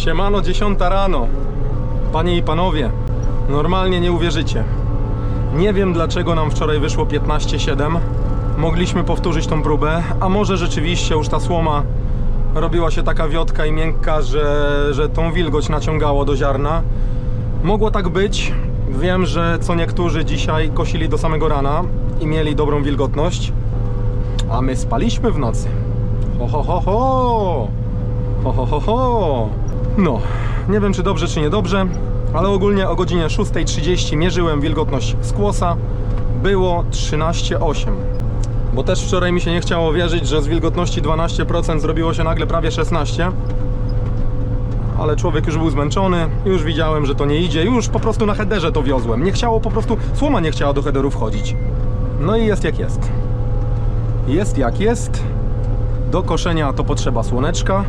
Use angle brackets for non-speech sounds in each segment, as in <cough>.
Siemano, 10 rano. Panie i panowie, normalnie nie uwierzycie. Nie wiem dlaczego nam wczoraj wyszło 15,7. Mogliśmy powtórzyć tą próbę, a może rzeczywiście już ta słoma robiła się taka wiotka i miękka, że, że tą wilgoć naciągało do ziarna. Mogło tak być. Wiem, że co niektórzy dzisiaj kosili do samego rana i mieli dobrą wilgotność, a my spaliśmy w nocy. Ho, ho, ho, ho! Ho, ho, ho, ho! No, nie wiem czy dobrze, czy niedobrze, ale ogólnie o godzinie 6.30 mierzyłem wilgotność skłosa. Było 13,8. Bo też wczoraj mi się nie chciało wierzyć, że z wilgotności 12% zrobiło się nagle prawie 16. Ale człowiek już był zmęczony, już widziałem, że to nie idzie, już po prostu na headerze to wiozłem. Nie chciało po prostu, słoma nie chciała do headeru wchodzić. No i jest jak jest. Jest jak jest. Do koszenia to potrzeba słoneczka.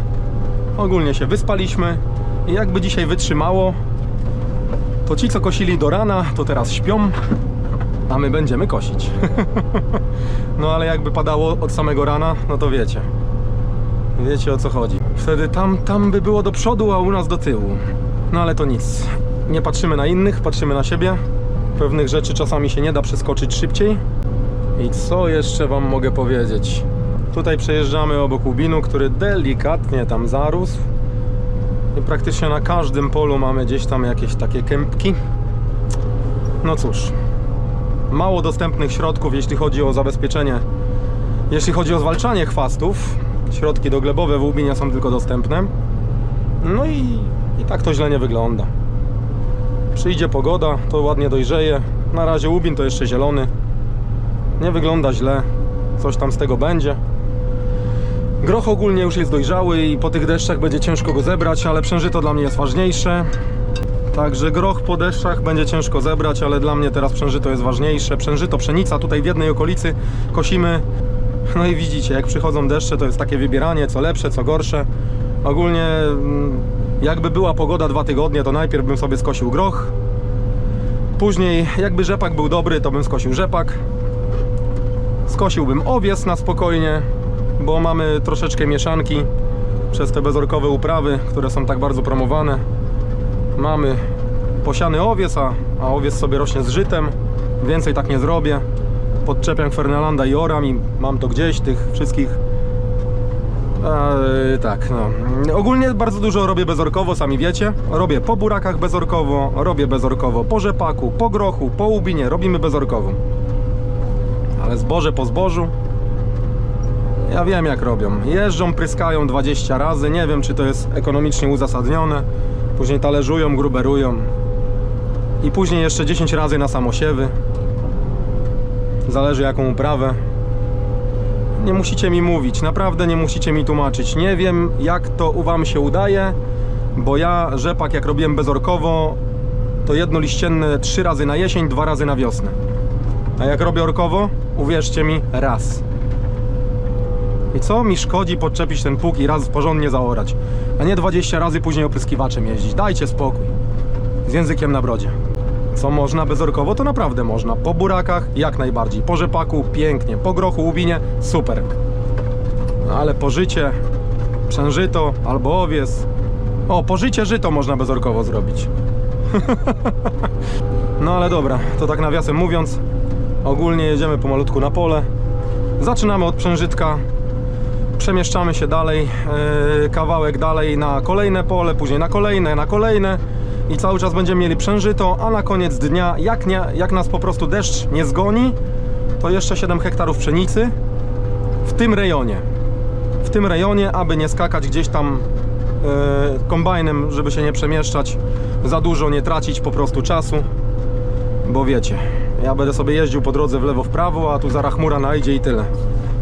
Ogólnie się wyspaliśmy i jakby dzisiaj wytrzymało, to ci co kosili do rana, to teraz śpią, a my będziemy kosić. <laughs> no ale jakby padało od samego rana, no to wiecie. Wiecie o co chodzi. Wtedy tam, tam by było do przodu, a u nas do tyłu. No ale to nic. Nie patrzymy na innych, patrzymy na siebie. Pewnych rzeczy czasami się nie da przeskoczyć szybciej. I co jeszcze Wam mogę powiedzieć? Tutaj przejeżdżamy obok łubinu, który delikatnie tam zarósł. I praktycznie na każdym polu mamy gdzieś tam jakieś takie kępki. No cóż, mało dostępnych środków, jeśli chodzi o zabezpieczenie, jeśli chodzi o zwalczanie chwastów. Środki doglebowe w łubinie są tylko dostępne. No i, i tak to źle nie wygląda. Przyjdzie pogoda, to ładnie dojrzeje. Na razie łubin to jeszcze zielony. Nie wygląda źle. Coś tam z tego będzie. Groch ogólnie już jest dojrzały i po tych deszczach będzie ciężko go zebrać, ale przężyto dla mnie jest ważniejsze. Także groch po deszczach będzie ciężko zebrać, ale dla mnie teraz przężyto jest ważniejsze. Przężyto, pszenica tutaj w jednej okolicy kosimy. No i widzicie, jak przychodzą deszcze, to jest takie wybieranie, co lepsze, co gorsze. Ogólnie mm, jakby była pogoda dwa tygodnie, to najpierw bym sobie skosił groch. Później jakby rzepak był dobry, to bym skosił rzepak. Skosiłbym owies na spokojnie, bo mamy troszeczkę mieszanki przez te bezorkowe uprawy, które są tak bardzo promowane. Mamy posiany owies, a, a owies sobie rośnie z żytem. Więcej tak nie zrobię. Podczepiam Fernelanda i oram i mam to gdzieś, tych wszystkich. Eee, tak, no. Ogólnie bardzo dużo robię bezorkowo, sami wiecie. Robię po burakach bezorkowo, robię bezorkowo po rzepaku, po grochu, po łubinie, robimy bezorkowo. Ale zboże po zbożu ja wiem jak robią. Jeżdżą, pryskają 20 razy. Nie wiem czy to jest ekonomicznie uzasadnione. Później talerzują, gruberują. I później jeszcze 10 razy na samosiewy. Zależy jaką uprawę. Nie musicie mi mówić, naprawdę nie musicie mi tłumaczyć. Nie wiem jak to u wam się udaje, bo ja rzepak jak robiłem bezorkowo, to jedno liścienne 3 razy na jesień, dwa razy na wiosnę. A jak robię orkowo, uwierzcie mi, raz. I co mi szkodzi podczepić ten pług i raz porządnie zaorać, a nie 20 razy później opryskiwaczem jeździć. Dajcie spokój. Z językiem na brodzie. Co można bezorkowo, to naprawdę można. Po burakach jak najbardziej. Po rzepaku pięknie. Po grochu, łubinie super. No ale po życie, przężyto albo owies. O, po życie żyto można bezorkowo zrobić. <laughs> no ale dobra, to tak nawiasem mówiąc, ogólnie jedziemy pomalutku na pole. Zaczynamy od przężytka, przemieszczamy się dalej, yy, kawałek dalej na kolejne pole, później na kolejne, na kolejne i cały czas będziemy mieli przężyto, a na koniec dnia, jak, nie, jak nas po prostu deszcz nie zgoni, to jeszcze 7 hektarów pszenicy w tym rejonie. W tym rejonie, aby nie skakać gdzieś tam yy, kombajnem, żeby się nie przemieszczać za dużo, nie tracić po prostu czasu, bo wiecie, ja będę sobie jeździł po drodze w lewo, w prawo, a tu zaraz chmura najdzie i tyle.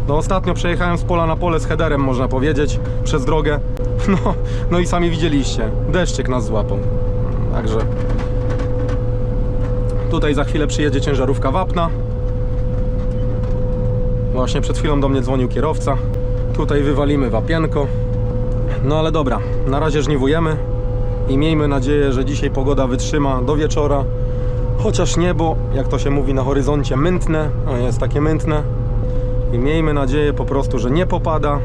No ostatnio przejechałem z pola na pole z headerem, można powiedzieć, przez drogę. <laughs> No, no i sami widzieliście, deszczyk nas złapał. Także tutaj za chwilę przyjedzie ciężarówka wapna. Właśnie przed chwilą do mnie dzwonił kierowca. Tutaj wywalimy wapienko. No ale dobra, na razie żniwujemy i miejmy nadzieję, że dzisiaj pogoda wytrzyma do wieczora. Chociaż niebo, jak to się mówi na horyzoncie, mętne, jest takie mętne. I miejmy nadzieję po prostu, że nie popada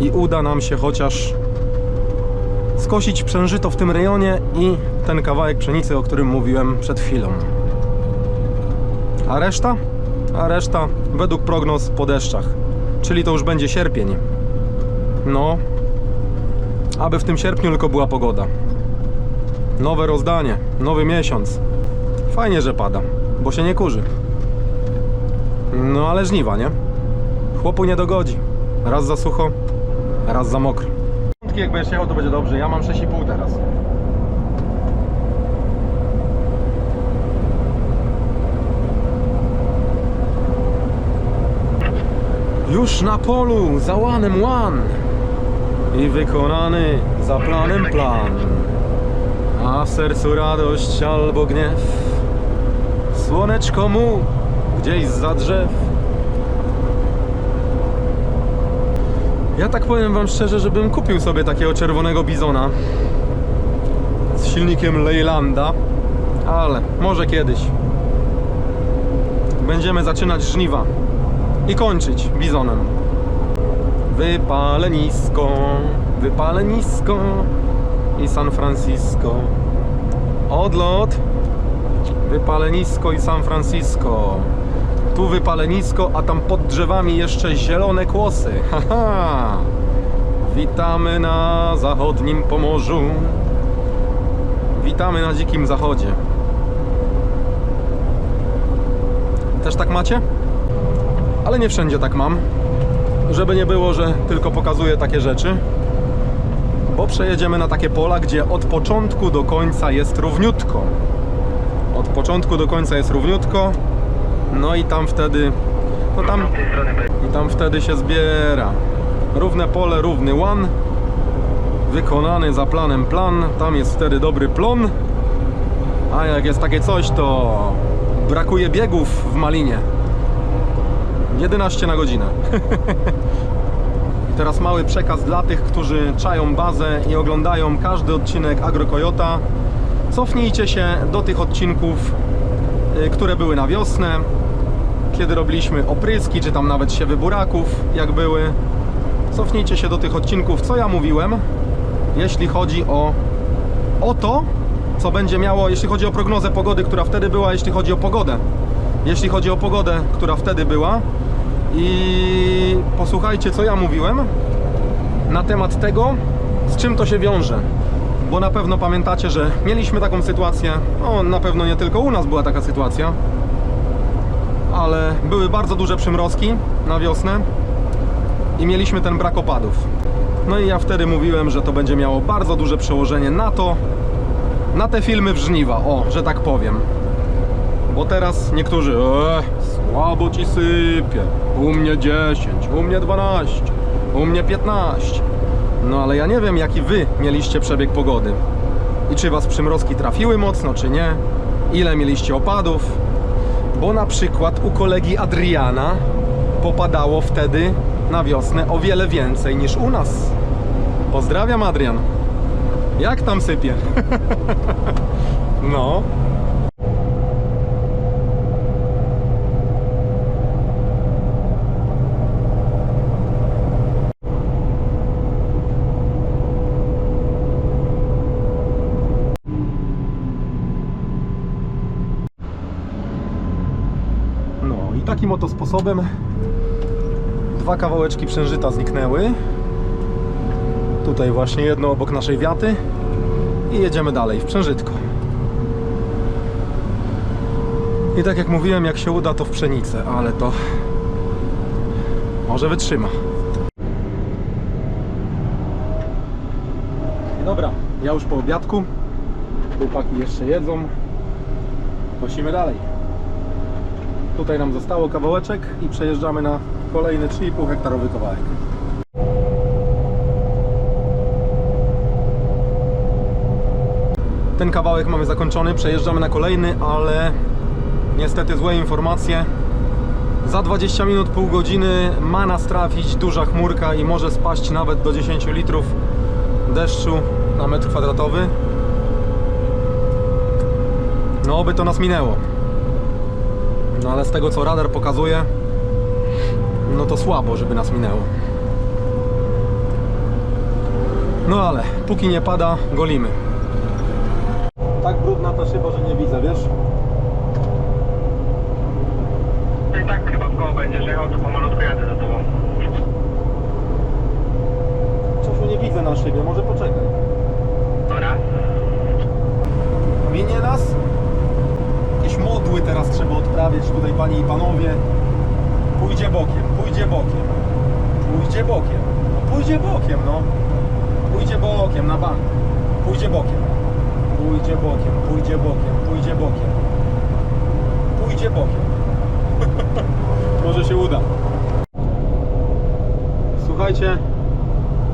i uda nam się chociaż skosić przężyto w tym rejonie i ten kawałek pszenicy, o którym mówiłem przed chwilą. A reszta? A reszta według prognoz po deszczach. Czyli to już będzie sierpień. No, aby w tym sierpniu tylko była pogoda. Nowe rozdanie, nowy miesiąc. Fajnie, że pada, bo się nie kurzy. No ale żniwa, nie? Chłopu nie dogodzi. Raz za sucho, raz za mokro. Jak będziesz jechał, to będzie dobrze. Ja mam 6,5 teraz. Już na polu, za łanem łan i wykonany za planem plan. A w sercu radość albo gniew, słoneczko mu gdzieś za drzew. Ja tak powiem wam szczerze, żebym kupił sobie takiego czerwonego bizona z silnikiem Leylanda, ale może kiedyś. Będziemy zaczynać żniwa i kończyć bizonem. Wypalę nisko, wypalę nisko i San Francisco. Odlot, wypalę nisko i San Francisco. Tu wypalę nisko, a tam pod drzewami jeszcze zielone kłosy. <laughs> Haha! Witamy na zachodnim Pomorzu. Witamy na dzikim zachodzie. Też tak macie? Ale nie wszędzie tak mam. Żeby nie było, że tylko pokazuję takie rzeczy. Bo przejedziemy na takie pola, gdzie od początku do końca jest równiutko. Od początku do końca jest równiutko. No i tam wtedy. No tam. I tam wtedy się zbiera. Równe pole, równy łan. Wykonany za planem plan. Tam jest wtedy dobry plon. A jak jest takie coś, to brakuje biegów w malinie. 11 na godzinę. <laughs> Teraz mały przekaz dla tych, którzy czają bazę i oglądają każdy odcinek Agrokojota. Cofnijcie się do tych odcinków, które były na wiosnę, kiedy robiliśmy opryski, czy tam nawet siewy buraków, jak były. Cofnijcie się do tych odcinków, co ja mówiłem, jeśli chodzi o, o to, co będzie miało, jeśli chodzi o prognozę pogody, która wtedy była, jeśli chodzi o pogodę. Jeśli chodzi o pogodę, która wtedy była. I posłuchajcie, co ja mówiłem na temat tego, z czym to się wiąże. Bo na pewno pamiętacie, że mieliśmy taką sytuację, no na pewno nie tylko u nas była taka sytuacja, ale były bardzo duże przymrozki na wiosnę i mieliśmy ten brak opadów. No i ja wtedy mówiłem, że to będzie miało bardzo duże przełożenie na to, na te filmy w żniwa, o, że tak powiem. Bo teraz niektórzy, eee, słabo ci sypie, u mnie 10, u mnie 12, u mnie 15. No ale ja nie wiem, jaki wy mieliście przebieg pogody. I czy was przymrozki trafiły mocno, czy nie. Ile mieliście opadów. Bo na przykład u kolegi Adriana popadało wtedy na wiosnę o wiele więcej niż u nas. Pozdrawiam Adrian. Jak tam sypie? <laughs> no. No i takim oto sposobem dwa kawałeczki przężyta zniknęły. Tutaj właśnie jedno obok naszej wiaty i jedziemy dalej w przężytko. I tak jak mówiłem, jak się uda to w pszenicę, ale to może wytrzyma. Dobra, ja już po obiadku. Chłopaki jeszcze jedzą. Kosimy dalej. Tutaj nam zostało kawałeczek i przejeżdżamy na kolejny 3,5 hektarowy kawałek. Ten kawałek mamy zakończony, przejeżdżamy na kolejny, ale niestety złe informacje. Za 20 minut, pół godziny ma nas trafić duża chmurka i może spaść nawet do 10 litrów deszczu na metr kwadratowy. No, oby to nas minęło. No ale z tego co radar pokazuje, no to słabo, żeby nas minęło. No ale póki nie pada, golimy. Tak brudna ta szyba, że nie widzę, wiesz? I tak chyba w koło będziesz jechał, to pomalutku jadę za tobą. Czasiu nie widzę na szybie, może poczekaj. Dobra. Minie nas? Jakieś modły trzeba odprawiać tutaj, panie i panowie. Pójdzie bokiem, pójdzie bokiem. Pójdzie bokiem. No pójdzie bokiem, no. Pójdzie bokiem na bank. Pójdzie bokiem. Pójdzie bokiem, pójdzie bokiem, pójdzie bokiem. Pójdzie bokiem. <laughs> Może się uda. Słuchajcie,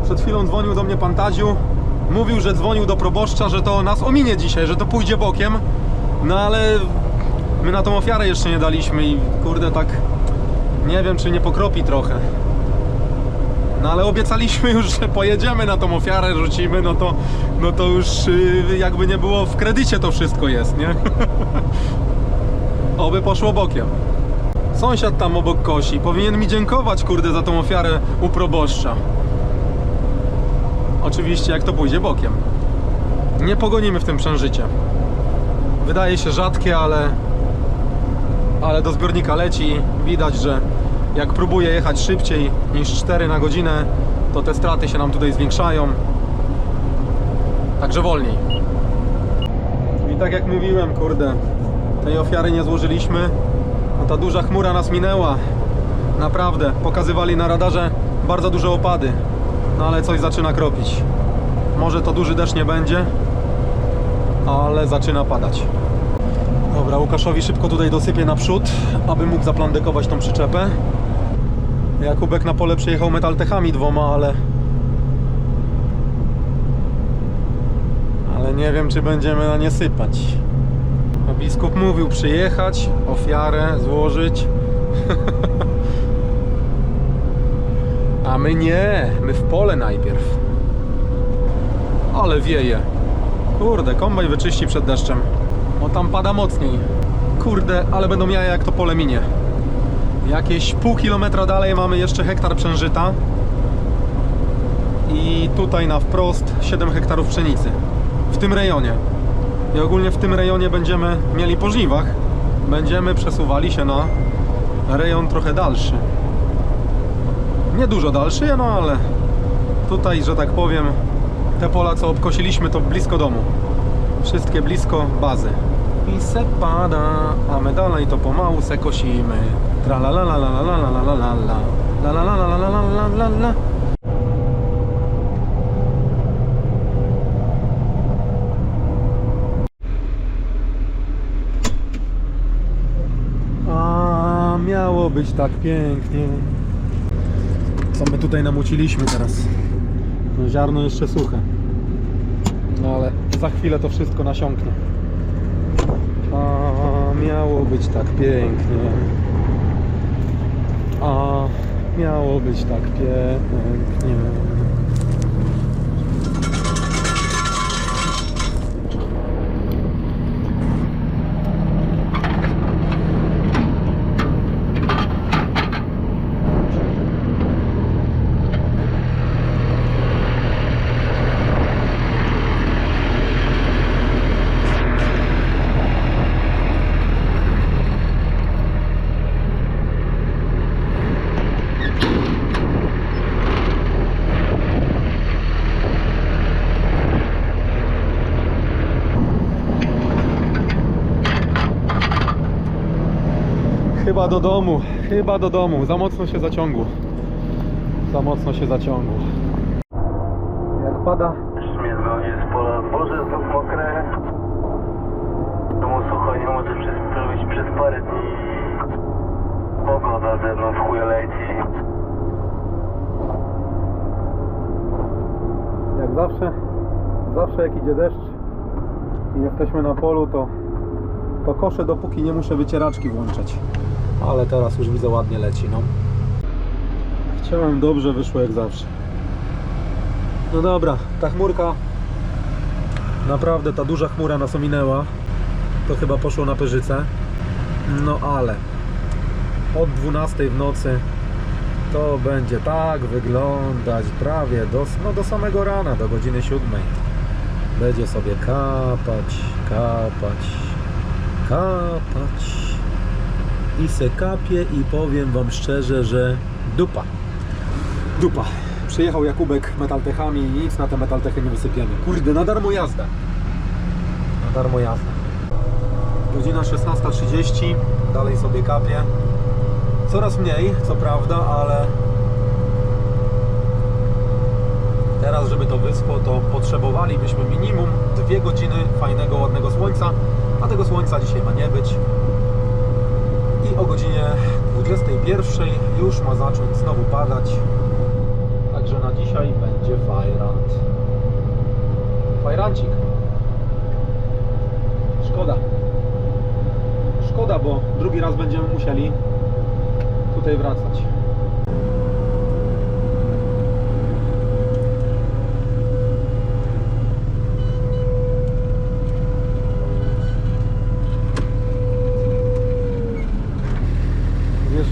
przed chwilą dzwonił do mnie pan Tadziu. Mówił, że dzwonił do proboszcza, że to nas ominie dzisiaj, że to pójdzie bokiem. No ale my na tą ofiarę jeszcze nie daliśmy i kurde tak nie wiem czy nie pokropi trochę. No ale obiecaliśmy już, że pojedziemy na tą ofiarę, rzucimy, no to, no to już yy, jakby nie było w kredycie to wszystko jest, nie? <laughs> Oby poszło bokiem. Sąsiad tam obok kosi. Powinien mi dziękować, kurde, za tą ofiarę u proboszcza. Oczywiście, jak to pójdzie bokiem. Nie pogonimy w tym przężycie. Wydaje się rzadkie, ale ale do zbiornika leci. Widać, że jak próbuje jechać szybciej niż 4 na godzinę, to te straty się nam tutaj zwiększają. Także wolniej. I tak jak mówiłem, kurde, tej ofiary nie złożyliśmy. No ta duża chmura nas minęła. Naprawdę, pokazywali na radarze bardzo duże opady. No ale coś zaczyna kropić. Może to duży deszcz nie będzie, ale zaczyna padać. Dobra, Łukaszowi szybko tutaj dosypię naprzód, aby mógł zaplandekować tą przyczepę. Jakubek na pole przyjechał metaltechami dwoma, ale... Ale nie wiem, czy będziemy na nie sypać. A biskup mówił przyjechać, ofiarę złożyć. <laughs> A my nie, my w pole najpierw. Ale wieje. Kurde, kombaj wyczyści przed deszczem. O tam pada mocniej. Kurde, ale będą jaja jak to pole minie. Jakieś pół kilometra dalej mamy jeszcze hektar przężyta. I tutaj na wprost 7 hektarów pszenicy. W tym rejonie. I ogólnie w tym rejonie będziemy mieli po żniwach. Będziemy przesuwali się na rejon trochę dalszy. Nie dużo dalszy, no ale tutaj, że tak powiem, te pola co obkosiliśmy to blisko domu. Wszystkie blisko bazy. I se pada, a my dalej to pomału se kosimy. Tra la la la la la la la la la la la la la la la la la A miało być tak pięknie. Co my tutaj namuciliśmy teraz? No ziarno jeszcze suche. No ale za chwilę to wszystko nasiąknie. A miało być tak pięknie. A miało być tak pięknie. Chyba do domu, chyba do domu. Za mocno się zaciągło. Za mocno się zaciągło. Jak pada, Jeszcze mnie zwolni z pola. Boże, znów mokre. Domu sucho, nie może przez, być przez parę dni. Pogoda ze mną w chuje leci. jak zawsze, zawsze jak idzie deszcz i jesteśmy na polu, to, to koszę dopóki nie muszę wycieraczki włączać. Ale teraz już widzę ładnie leci, no. Chciałem dobrze, wyszło jak zawsze. No dobra, ta chmurka, naprawdę ta duża chmura nas ominęła. To chyba poszło na Pyrzycę. No ale od 12 w nocy To będzie tak wyglądać prawie do, no do samego rana, do godziny siódmej. Będzie sobie kapać, kapać, kapać. I se kapie i powiem Wam szczerze, że dupa. Dupa. Przyjechał Jakubek metaltechami i nic na te metaltechy nie wysypiemy. Kurde, na darmo jazda. Na darmo jazda. Godzina 16.30, dalej sobie kapie. Coraz mniej, co prawda, ale teraz, żeby to wyschło, to potrzebowalibyśmy minimum dwie godziny fajnego, ładnego słońca, a tego słońca dzisiaj ma nie być. O godzinie 21 już ma zacząć znowu padać. Także na dzisiaj będzie fajrant. Fajrancik. Szkoda. Szkoda, bo drugi raz będziemy musieli tutaj wracać.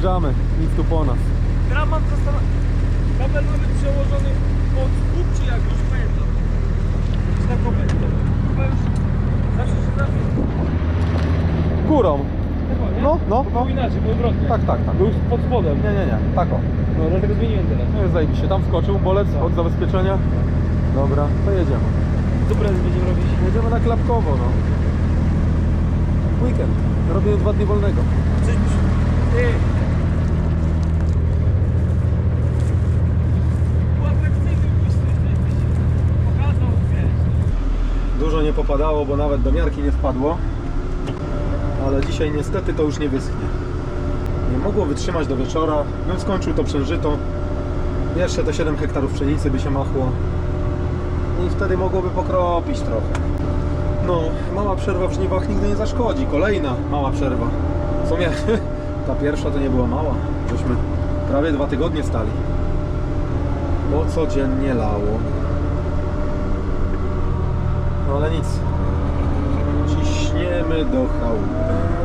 Zjeżdżamy, nic tu po nas. Gram mam zastanawiać. Kabel mamy przełożony pod skóp, czy jak już pamiętam. Czy na komendę. Chyba już zawsze się trafi. Górą. Chyba, nie? No, no, no. Był inaczej, był odwrotnie. Tak, tak, tak. Był pod spodem. Nie, nie, nie, tak o. No, dlatego zmieniłem teraz. No jest zajebiście, tam skoczył bolec od zabezpieczenia. Dobra, to jedziemy. Dobra, będziemy robić. Jedziemy na klapkowo, no. Weekend. Robimy dwa dni wolnego. Ty! Dużo nie popadało, bo nawet do miarki nie wpadło. Ale dzisiaj niestety to już nie wyschnie. Nie mogło wytrzymać do wieczora. Bym skończył to przężyto. Jeszcze te 7 hektarów pszenicy by się machło. I wtedy mogłoby pokropić trochę. No, mała przerwa w żniwach nigdy nie zaszkodzi. Kolejna mała przerwa. W sumie <laughs> ta pierwsza to nie była mała. Żeśmy prawie dwa tygodnie stali. Bo codziennie lało. Ale nic. Ciśniemy do chałupy.